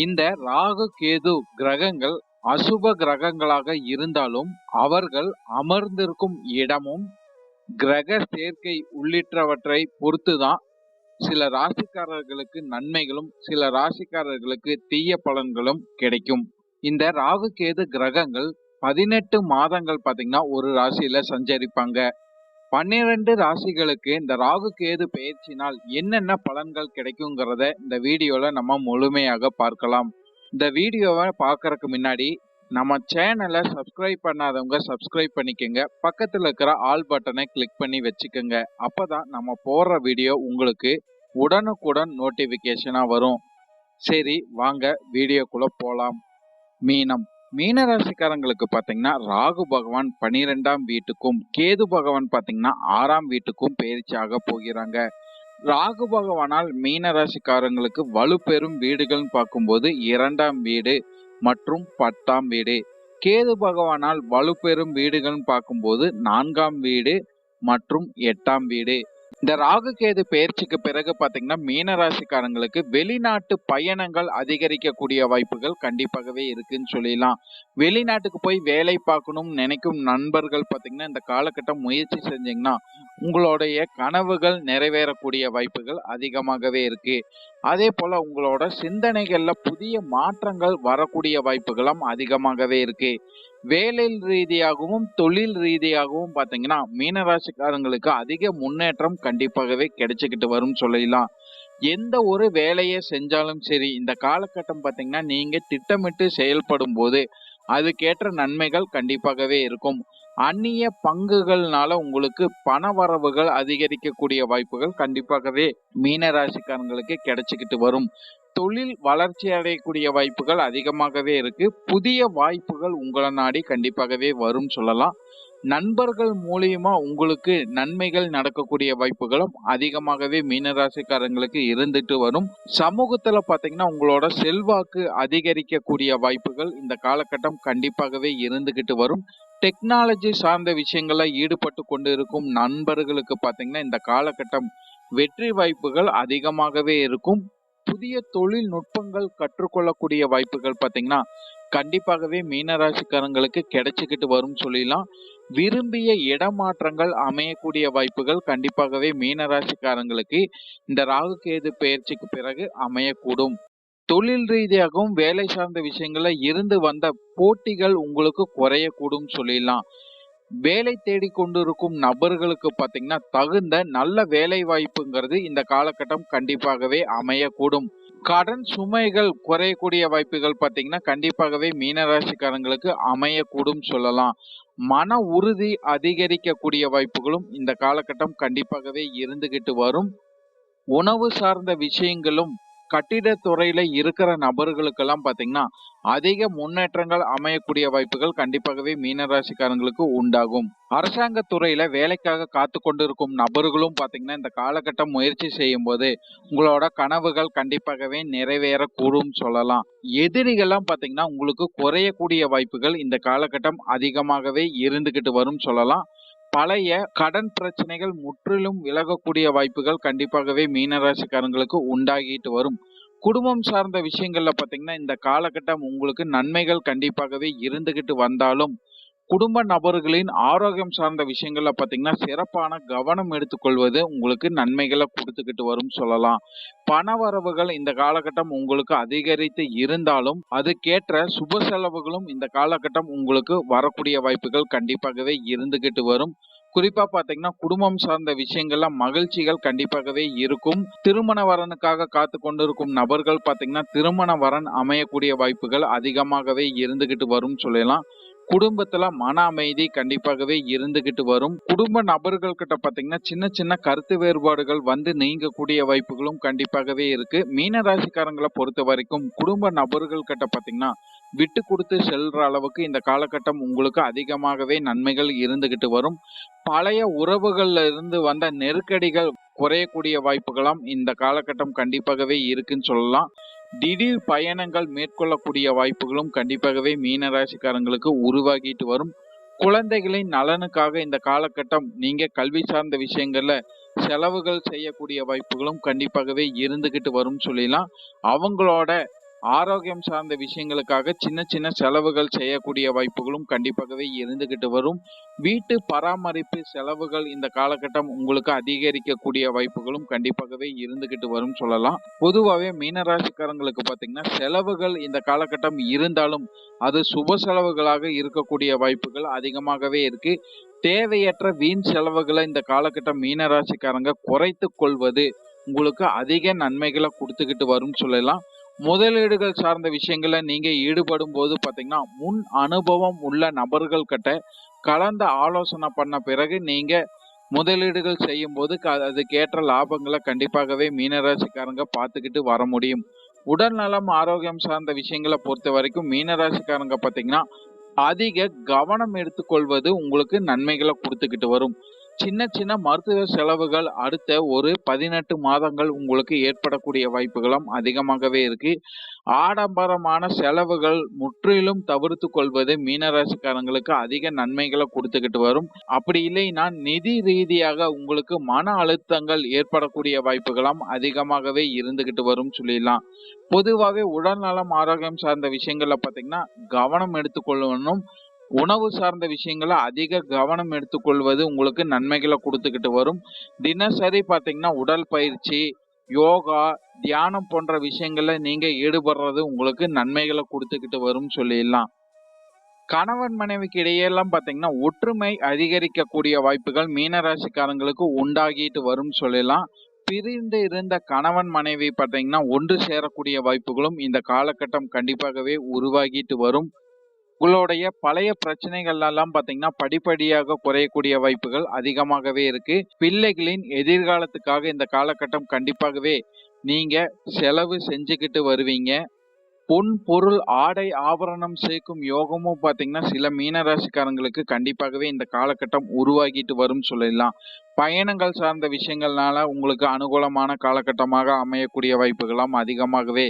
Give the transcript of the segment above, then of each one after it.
இந்த ராகு கேது கிரகங்கள் அசுப கிரகங்களாக இருந்தாலும் அவர்கள் அமர்ந்திருக்கும் இடமும் கிரக சேர்க்கை உள்ளிட்டவற்றை பொறுத்துதான் சில ராசிக்காரர்களுக்கு நன்மைகளும் சில ராசிக்காரர்களுக்கு தீய பலன்களும் கிடைக்கும். இந்த ராகு கேது கிரகங்கள் பதினெட்டு மாதங்கள் பார்த்தீங்கன்னா ஒரு ராசியில சஞ்சரிப்பாங்க. பன்னிரண்டு ராசிகளுக்கு இந்த ராகு கேது பயிற்சினால் என்னென்ன பலன்கள் கிடைக்குங்கிறத இந்த வீடியோல நம்ம முழுமையாக பார்க்கலாம். இந்த வீடியோவை பார்க்கறதுக்கு முன்னாடி நம்ம சேனலை சப்ஸ்கிரைப் பண்ணாதவங்க சப்ஸ்கிரைப் பண்ணிக்கோங்க. பக்கத்தில் இருக்கிற ஆல் பட்டனை கிளிக் பண்ணி வச்சுக்கோங்க. அப்பதான் நம்ம போடுற வீடியோ உங்களுக்கு உடனுக்குடன் நோட்டிஃபிகேஷனாக வரும். சரி வாங்க வீடியோக்குள்ள போகலாம் மீனம். மீனராசிக்காரங்களுக்கு பார்த்தீங்கன்னா ராகு பகவான் பனிரெண்டாம் வீட்டுக்கும் கேது பகவான் பார்த்தீங்கன்னா ஆறாம் வீட்டுக்கும் பயிற்சியாக போகிறாங்க. ராகு பகவானால் மீனராசிக்காரங்களுக்கு வலுப்பெறும் வீடுகள்னு பார்க்கும்போது இரண்டாம் வீடு மற்றும் பத்தாம் வீடு. கேது பகவானால் வலுப்பெறும் வீடுகள்னு பார்க்கும்போது நான்காம் வீடு மற்றும் எட்டாம் வீடு. இந்த ராகு கேது பயிற்சிக்கு பிறகு பாத்தீங்கன்னா மீனராசிக்காரங்களுக்கு வெளிநாட்டு பயணங்கள் அதிகரிக்கக்கூடிய வாய்ப்புகள் கண்டிப்பாகவே இருக்குன்னு சொல்லிடலாம். வெளிநாட்டுக்கு போய் வேலை பார்க்கணும்னு நினைக்கும் நண்பர்கள் பாத்தீங்கன்னா இந்த காலகட்டம் முயற்சி செஞ்சீங்கன்னா உங்களுடைய கனவுகள் நிறைவேறக்கூடிய வாய்ப்புகள் அதிகமாகவே இருக்கு. அதே போல உங்களோட சிந்தனைகள்ல புதிய மாற்றங்கள் வரக்கூடிய வாய்ப்புகளும் அதிகமாகவே இருக்கு. வேலை ரீதியாகவும் தொழில் ரீதியாகவும் பார்த்தீங்கன்னா மீனராசிக்காரங்களுக்கு அதிக முன்னேற்றம் கண்டிப்பாகவே கிடைச்சிக்கிட்டு வரும் சொல்லலாம். எந்த ஒரு வேலையை செஞ்சாலும் சரி இந்த காலகட்டம் பார்த்தீங்கன்னா நீங்க திட்டமிட்டு செயல்படும் போது அதுக்கேற்ற நன்மைகள் கண்டிப்பாகவே இருக்கும். அந்நிய பங்குகள்னால உங்களுக்கு பண வரவுகள் அதிகரிக்கக்கூடிய வாய்ப்புகள் கண்டிப்பாகவே மீன ராசிக்காரங்களுக்கு கிடைச்சிக்கிட்டு வரும். தொழில் வளர்ச்சி அடையக்கூடிய வாய்ப்புகள் அதிகமாகவே இருக்கு. புதிய வாய்ப்புகள் உங்களை நாடி கண்டிப்பாகவே வரும் சொல்லலாம். நண்பர்கள் மூலியமா உங்களுக்கு நன்மைகள் நடக்கக்கூடிய வாய்ப்புகளும் அதிகமாகவே மீனராசிக்காரங்களுக்கு இருந்துட்டு வரும். சமூகத்துல பாத்தீங்கன்னா உங்களோட செல்வாக்கு அதிகரிக்கக்கூடிய வாய்ப்புகள் இந்த காலகட்டம் கண்டிப்பாகவே இருந்துகிட்டு வரும். டெக்னாலஜி சார்ந்த விஷயங்கள ஈடுபட்டு கொண்டு இருக்கும் நண்பர்களுக்கு பாத்தீங்கன்னா இந்த காலகட்டம் வெற்றி வாய்ப்புகள் அதிகமாகவே இருக்கும். புதிய தொழில்நுட்பங்கள் கற்றுக்கொள்ளக்கூடிய வாய்ப்புகள் பார்த்தீங்கன்னா கண்டிப்பாகவே மீனராசிக்காரங்களுக்கு கிடைச்சிக்கிட்டு வரும் சொல்லிடலாம். விரும்பிய இடமாற்றங்கள் அமையக்கூடிய வாய்ப்புகள் கண்டிப்பாகவே மீனராசிக்காரங்களுக்கு இந்த ராகு கேது பயிற்சிக்கு பிறகு அமையக்கூடும். தொழில் ரீதியாகவும் வேலை சார்ந்த விஷயங்கள்ல இருந்து வந்த போட்டிகள் உங்களுக்கு குறையக்கூடும் சொல்லிடலாம். வேலை தேடி கொண்டிருக்கும் நபர்களுக்கு பார்த்தீங்கன்னா தகுந்த நல்ல வேலை வாய்ப்புங்கிறது இந்த காலகட்டம் கண்டிப்பாகவே அமையக்கூடும். கடன் சுமைகள் குறையக்கூடிய வாய்ப்புகள் பார்த்தீங்கன்னா கண்டிப்பாகவே மீனராசிக்காரங்களுக்கு அமையக்கூடும் சொல்லலாம். மன உறுதி அதிகரிக்கக்கூடிய வாய்ப்புகளும் இந்த காலகட்டம் கண்டிப்பாகவே இருந்துகிட்டு வரும். உணவு சார்ந்த விஷயங்களும் கட்டிடத்துறையில இருக்கிற நபர்களுக்கெல்லாம் பார்த்தீங்கன்னா அதிக முன்னேற்றங்கள் அமையக்கூடிய வாய்ப்புகள் கண்டிப்பாகவே மீனராசிக்காரங்களுக்கு உண்டாகும். அரசாங்க துறையில வேலைக்காக காத்து கொண்டிருக்கும் நபர்களும் பாத்தீங்கன்னா இந்த காலகட்டம் முயற்சி செய்யும் போது உங்களோட கனவுகள் கண்டிப்பாகவே நிறைவேறக்கூடும் சொல்லலாம். எதிரிகள்லாம் பாத்தீங்கன்னா உங்களுக்கு குறையக்கூடிய வாய்ப்புகள் இந்த காலகட்டம் அதிகமாகவே இருந்துகிட்டு வரும் சொல்லலாம். பழைய கடன் பிரச்சனைகள் முற்றிலும் விலகக்கூடிய வாய்ப்புகள் கண்டிப்பாகவே மீனராசிக்காரங்களுக்கு உண்டாகிட்டு வரும். குடும்பம் சார்ந்த விஷயங்கள்ல பாத்தீங்கன்னா இந்த காலகட்டம் உங்களுக்கு நன்மைகள் கண்டிப்பாகவே இருந்துகிட்டு வந்தாலும் குடும்ப நபர்களின் ஆரோக்கியம் சார்ந்த விஷயங்கள்ல பாத்தீங்கன்னா சிறப்பான கவனம் எடுத்துக்கொள்வது உங்களுக்கு நன்மைகளை கொடுத்துக்கிட்டு வரும் சொல்லலாம். பண வரவுகள் இந்த காலகட்டம் உங்களுக்கு அதிகரித்து இருந்தாலும் அதுக்கேற்ற சுப செலவுகளும் இந்த காலகட்டம் உங்களுக்கு வரக்கூடிய வாய்ப்புகள் கண்டிப்பாகவே இருந்துகிட்டு வரும். குறிப்பா பாத்தீங்கன்னா குடும்பம் சார்ந்த விஷயங்கள்ல மகிழ்ச்சிகள் கண்டிப்பாகவே இருக்கும். திருமண வரனுக்காக காத்து கொண்டிருக்கும் நபர்கள் பாத்தீங்கன்னா திருமண வரன் அமையக்கூடிய வாய்ப்புகள் அதிகமாகவே இருந்துகிட்டு வரும் சொல்லலாம். குடும்பத்துல மன அமைதி கண்டிப்பாகவே இருந்துகிட்டு வரும். குடும்ப நபர்கள் கிட்ட பாத்தீங்கன்னா சின்ன சின்ன கருத்து வேறுபாடுகள் வந்து நீங்கக்கூடிய வாய்ப்புகளும் கண்டிப்பாகவே இருக்கு. மீன ராசிக்காரங்களை பொறுத்த வரைக்கும் குடும்ப நபர்கள் கிட்ட பாத்தீங்கன்னா விட்டு கொடுத்து செல்ற அளவுக்கு இந்த காலகட்டம் உங்களுக்கு அதிகமாகவே நன்மைகள் இருந்துகிட்டு வரும். பழைய உறவுகள்ல இருந்து வந்த நெருக்கடிகள் குறையக்கூடிய வாய்ப்புகளாம் இந்த காலகட்டம் கண்டிப்பாகவே இருக்குன்னு சொல்லலாம். திடீர் பயணங்கள் மேற்கொள்ளக்கூடிய வாய்ப்புகளும் கண்டிப்பாகவே மீனராசிக்காரங்களுக்கு உருவாகிட்டு வரும். குழந்தைகளின் நலனுக்காக இந்த காலகட்டம் நீங்க கல்வி சார்ந்த விஷயங்கள்ல செலவுகள் செய்யக்கூடிய வாய்ப்புகளும் கண்டிப்பாகவே இருந்துகிட்டு வரும் சொல்லிடலாம். அவங்களோட ஆரோக்கியம் சார்ந்த விஷயங்களுக்காக சின்ன சின்ன செலவுகள் செய்யக்கூடிய வாய்ப்புகளும் கண்டிப்பாகவே இருந்துகிட்டு வரும். வீட்டு பராமரிப்பு செலவுகள் இந்த காலகட்டம் உங்களுக்கு அதிகரிக்கக்கூடிய வாய்ப்புகளும் கண்டிப்பாகவே இருந்துகிட்டு வரும் சொல்லலாம். பொதுவாகவே மீனராசிக்காரங்களுக்கு பார்த்தீங்கன்னா செலவுகள் இந்த காலகட்டம் இருந்தாலும் அது சுப செலவுகளாக இருக்கக்கூடிய வாய்ப்புகள் அதிகமாகவே இருக்கு. தேவையற்ற வீண் செலவுகளை இந்த காலகட்டம் மீனராசிக்காரங்க குறைத்து கொள்வது உங்களுக்கு அதிக நன்மைகளை கொடுத்துக்கிட்டு வரும் சொல்லலாம். முதலீடுகள் சார்ந்த விஷயங்களில் நீங்கள் ஈடுபடும் போது பார்த்தீங்கன்னா முன் அனுபவம் உள்ள நபர்கள் கிட்ட கலந்த ஆலோசனை பண்ண பிறகு நீங்கள் முதலீடுகள் செய்யும் போது அதுக்கேற்ற லாபங்களை கண்டிப்பாகவே மீனராசிக்காரங்க பார்த்துக்கிட்டு வர முடியும். உடல் நலம் ஆரோக்கியம் சார்ந்த விஷயங்களை பொறுத்த வரைக்கும் மீனராசிக்காரங்க பார்த்தீங்கன்னா அதிக கவனம் எடுத்துக்கொள்வது உங்களுக்கு நன்மைகளை கொடுத்துக்கிட்டு வரும். சின்ன சின்ன மருத்துவ செலவுகள் அடுத்த ஒரு பதினெட்டு மாதங்கள் உங்களுக்கு ஏற்படக்கூடிய வாய்ப்புகளும் அதிகமாகவே இருக்கு. ஆடம்பரமான செலவுகள் முற்றிலும் தவிர்த்து கொள்வது மீனராசிக்காரங்களுக்கு அதிக நன்மைகளை கொடுத்துக்கிட்டு வரும். அப்படி இல்லைன்னா நிதி ரீதியாக உங்களுக்கு மன அழுத்தங்கள் ஏற்படக்கூடிய வாய்ப்புகளும் அதிகமாகவே இருந்துகிட்டு வரும் சொல்லிடலாம். பொதுவாகவே உடல்நலம் ஆரோக்கியம் சார்ந்த விஷயங்கள்ல பார்த்தீங்கன்னா கவனம் எடுத்துக்கொள்ளணும் உணவு சார்ந்த விஷயங்களை அதிக கவனம் எடுத்துக்கொள்வது உங்களுக்கு நன்மைகளை கொடுத்துக்கிட்டு வரும். தினசரி பார்த்தீங்கன்னா உடல் பயிற்சி யோகா தியானம் போன்ற விஷயங்கள்ல நீங்க ஈடுபடுறது உங்களுக்கு நன்மைகளை கொடுத்துக்கிட்டு வரும் சொல்லிடலாம். கணவன் மனைவிக்கு இடையெல்லாம் பார்த்தீங்கன்னா ஒற்றுமை அதிகரிக்கக்கூடிய வாய்ப்புகள் மீனராசிக்காரங்களுக்கு உண்டாகிட்டு வரும் சொல்லலாம் பிரிந்து இருந்த கணவன் மனைவி பார்த்தீங்கன்னா ஒன்று சேரக்கூடிய வாய்ப்புகளும் இந்த காலகட்டம் கண்டிப்பாகவே உருவாகிட்டு வரும். உங்களுடைய பழைய பிரச்சனைகள் எல்லாம் பாத்தீங்கன்னா படிப்படியாக குறையக்கூடிய வாய்ப்புகள் அதிகமாகவே இருக்கு. பிள்ளைகளின் எதிர்காலத்துக்காக இந்த காலகட்டம் கண்டிப்பாகவே நீங்க செலவு செஞ்சுக்கிட்டு வருவீங்க. பொன் பொருள் ஆடை ஆபரணம் சேர்க்கும் யோகமும் பாத்தீங்கன்னா சில மீனராசிக்காரங்களுக்கு கண்டிப்பாகவே இந்த காலகட்டம் உருவாகிட்டு வரும் சொல்லலாம் பயணங்கள் சார்ந்த விஷயங்கள்னால உங்களுக்கு அனுகூலமான காலகட்டமாக அமையக்கூடிய வாய்ப்புகளும் அதிகமாகவே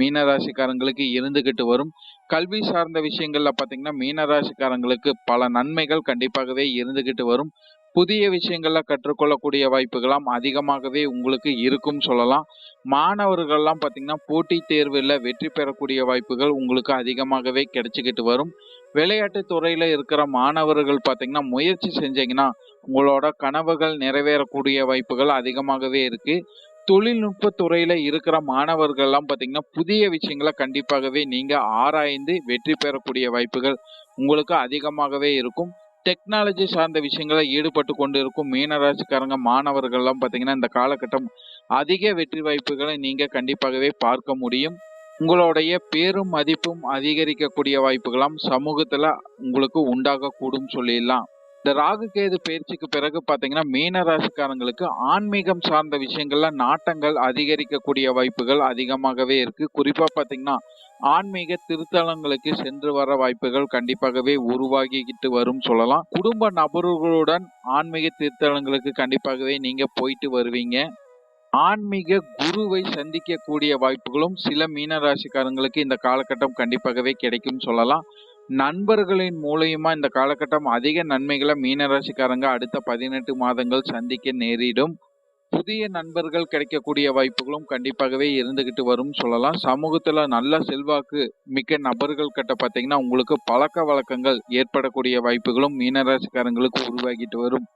மீனராசிக்காரங்களுக்கு இருந்துகிட்டு வரும். கல்வி சார்ந்த விஷயங்கள்ல பாத்தீங்கன்னா மீனராசிக்காரங்களுக்கு பல நன்மைகள் கண்டிப்பாகவே இருந்துகிட்டு வரும். புதிய விஷயங்களை கற்றுக்கொள்ளக்கூடிய வாய்ப்புகளாம் அதிகமாகவே உங்களுக்கு இருக்கும் சொல்லலாம். மாணவர்கள்லாம் பார்த்தீங்கன்னா போட்டி தேர்வில் வெற்றி பெறக்கூடிய வாய்ப்புகள் உங்களுக்கு அதிகமாகவே கிடைச்சிக்கிட்டு வரும். விளையாட்டு துறையில் இருக்கிற மாணவர்கள் பார்த்தீங்கன்னா முயற்சி செஞ்சீங்கன்னா உங்களோட கனவுகள் நிறைவேறக்கூடிய வாய்ப்புகள் அதிகமாகவே இருக்கு. தொழில்நுட்ப துறையில இருக்கிற மாணவர்கள்லாம் பார்த்தீங்கன்னா புதிய விஷயங்களை கண்டிப்பாகவே நீங்க ஆராய்ந்து வெற்றி பெறக்கூடிய வாய்ப்புகள் உங்களுக்கு அதிகமாகவே இருக்கும். டெக்னாலஜி சார்ந்த விஷயங்களை ஈடுபட்டு கொண்டு இருக்கும் மீனராசிக்காரங்க மாணவர்கள்லாம் பார்த்தீங்கன்னா இந்த காலகட்டம் அதிக வெற்றி வாய்ப்புகளை நீங்கள் கண்டிப்பாகவே பார்க்க முடியும். உங்களுடைய பேரும் மதிப்பும் அதிகரிக்கக்கூடிய வாய்ப்புகளாம் சமூகத்தில் உங்களுக்கு உண்டாகக்கூடும் சொல்லிடலாம். இந்த ராகு கேது பயிற்சிக்கு பிறகு பார்த்தீங்கன்னா மீன ராசிக்காரங்களுக்கு ஆன்மீகம் சார்ந்த விஷயங்கள்ல நாட்டங்கள் அதிகரிக்கக்கூடிய வாய்ப்புகள் அதிகமாகவே இருக்கு. குறிப்பா பார்த்தீங்கன்னா ஆன்மீக திருத்தலங்களுக்கு சென்று வர வாய்ப்புகள் கண்டிப்பாகவே உருவாகிக்கிட்டு வரும் சொல்லலாம். குடும்ப நபர்களுடன் ஆன்மீக திருத்தலங்களுக்கு கண்டிப்பாகவே நீங்க போயிட்டு வருவீங்க. ஆன்மீக குருவை சந்திக்கக்கூடிய வாய்ப்புகளும் சில மீனராசிக்காரங்களுக்கு இந்த காலகட்டம் கண்டிப்பாகவே கிடைக்கும் சொல்லலாம். நண்பர்களின் மூலியமா இந்த காலகட்டம் அதிக நன்மைகளை மீனராசிக்காரங்க அடுத்த பதினெட்டு மாதங்கள் சந்திக்க நேரிடும். புதிய நண்பர்கள் கிடைக்கக்கூடிய வாய்ப்புகளும் கண்டிப்பாகவே இருந்துகிட்டு வரும் சொல்லலாம். சமூகத்துல நல்ல செல்வாக்கு மிக்க நபர்கள் கிட்ட பாத்தீங்கன்னா உங்களுக்கு பழக்க வழக்கங்கள் ஏற்படக்கூடிய வாய்ப்புகளும் மீனராசிக்காரங்களுக்கு உருவாகிட்டு வரும்.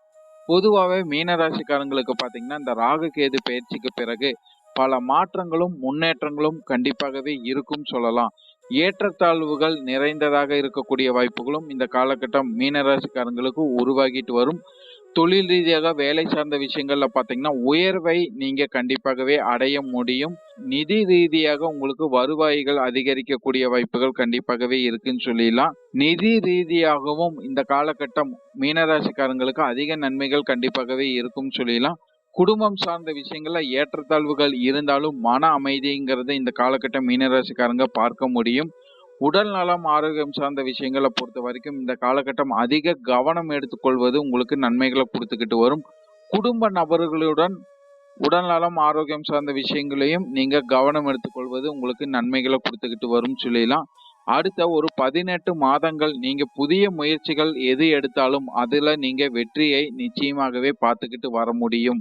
பொதுவாகவே மீனராசிக்காரங்களுக்கு பார்த்தீங்கன்னா இந்த ராகு கேது பயிற்சிக்கு பிறகு பல மாற்றங்களும் முன்னேற்றங்களும் கண்டிப்பாகவே இருக்கும் சொல்லலாம். ஏற்றத்தாழ்வுகள் நிறைந்ததாக இருக்கக்கூடிய வாய்ப்புகளும் இந்த காலகட்டம் மீனராசிக்காரங்களுக்கு உருவாகிட்டு வரும் தொழில் ரீதியாக வேலை சார்ந்த விஷயங்கள்ல பார்த்தீங்கன்னா, உயர்வை நீங்க கண்டிப்பாகவே அடைய முடியும். நிதி ரீதியாக உங்களுக்கு வருவாய்கள் அதிகரிக்கக்கூடிய வாய்ப்புகள் கண்டிப்பாகவே இருக்குன்னு சொல்லிடலாம். நிதி ரீதியாகவும் இந்த காலகட்டம் மீனராசிக்காரங்களுக்கு அதிக நன்மைகள் கண்டிப்பாகவே இருக்கும்னு சொல்லிடலாம். குடும்பம் சார்ந்த விஷயங்கள்ல ஏற்றத்தாழ்வுகள் இருந்தாலும், மன அமைதிங்கிறத இந்த காலகட்டம் மீனராசிக்காரங்க பார்க்க முடியும். உடல் நலம், ஆரோக்கியம் சார்ந்த விஷயங்களை பொறுத்த வரைக்கும் இந்த காலகட்டம் அதிக கவனம் எடுத்துக்கொள்வது உங்களுக்கு நன்மைகளை கொடுத்துக்கிட்டு வரும். குடும்ப நபர்களுடன் உடல் நலம், ஆரோக்கியம் சார்ந்த விஷயங்களையும் நீங்க கவனம் எடுத்துக்கொள்வது உங்களுக்கு நன்மைகளை கொடுத்துக்கிட்டு வரும்னு சொல்லிடலாம். அடுத்த ஒரு 18 மாதங்கள் நீங்க புதிய முயற்சிகள் எது எடுத்தாலும், அதுல நீங்க வெற்றியை நிச்சயமாகவே பார்த்துக்கிட்டு வர முடியும்.